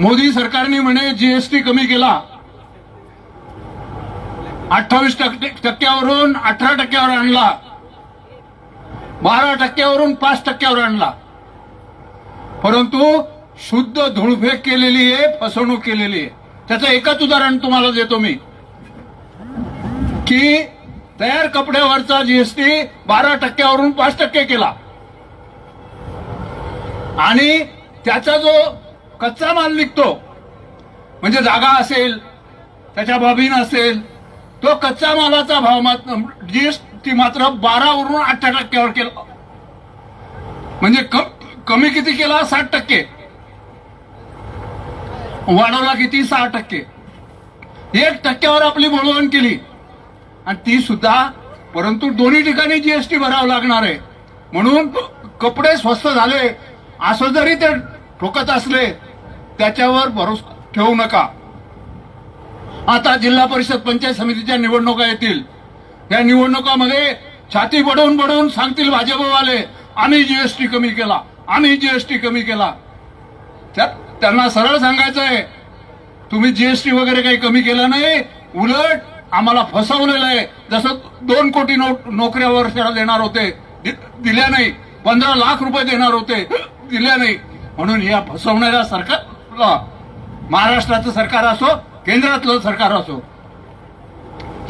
मोदी सरकारने म्हणे जीएसटी कमी केला. अठ्ठावीस टक्क्यावरून अठरा टक्क्यावर आणला. बारा टक्क्यावरून पाच टक्क्यावर आणला. परंतु शुद्ध धुळफेक केलेली आहे फसवणूक केलेली आहे. त्याचं एकच उदाहरण तुम्हाला देतो मी. की तयार कपड्यावरचा जीएसटी बारा टक्क्यावरून पाच टक्के केला. आणि त्याचा जो कच्चा माल निघतो. म्हणजे जागा असेल त्याच्या बाबीन असेल तो कच्चा मालाचा भाव मात्र जीएसटी मात्र बारावरून अठरा टक्क्यावर केला. म्हणजे क- कमी किती केला? साठ टक्के. वाढवला किती? सहा टक्के. एक टक्क्यावर आपली मळवण केली. आणि ती सुद्धा परंतु दोन्ही ठिकाणी जीएसटी भरावं लागणार आहे. म्हणून कपडे स्वस्त झाले. असं जरी ते ठोकत असले त्याच्यावर भरोसा ठेवू नका. आता जिल्हा परिषद पंचायत समितीच्या निवडणुका येतील. या निवडणुकामध्ये छाती बडवून बडवून सांगतील भाजपवाले आम्ही जीएसटी कमी केला आम्ही जीएसटी कमी केला. त्या- त्यांना सरळ सांगायचं आहे तुम्ही जीएसटी वगैरे काही कमी केलं नाही उलट आम्हाला फसवलेलं आहे. जसं दोन कोटी नोक- नोकऱ्या वर्षाला देणार होते दि- दिल्या नाही. पंधरा लाख रुपये देणार होते दिल्या नाही. म्हणून या फसवणाऱ्या सरकारला महाराष्ट्राचं सरकार असो केंद्रातलं सरकार असो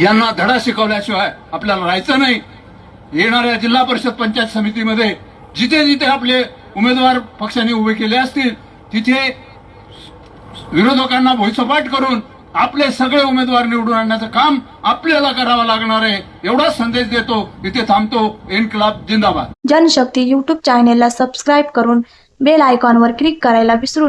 यांना धडा शिकवल्याशिवाय आपल्याला राहायचं नाही. येणाऱ्या जिल्हा परिषद पंचायत समितीमध्ये जिथे जिथे आपले उमेदवार पक्षाने उभे केले असतील तिथे विरोधकांना भोईसपाट करून आपले सगळे उमेदवार निवडून आणण्याचं काम आपल्याला करावं लागणार आहे एवढाच संदेश देतो. इथे थांबतो इनकलाब जिंदाबाद. जनशक्ती युट्यूब चॅनेलला सबस्क्राईब करून बेल आयकॉनवर क्लिक करायला विसरू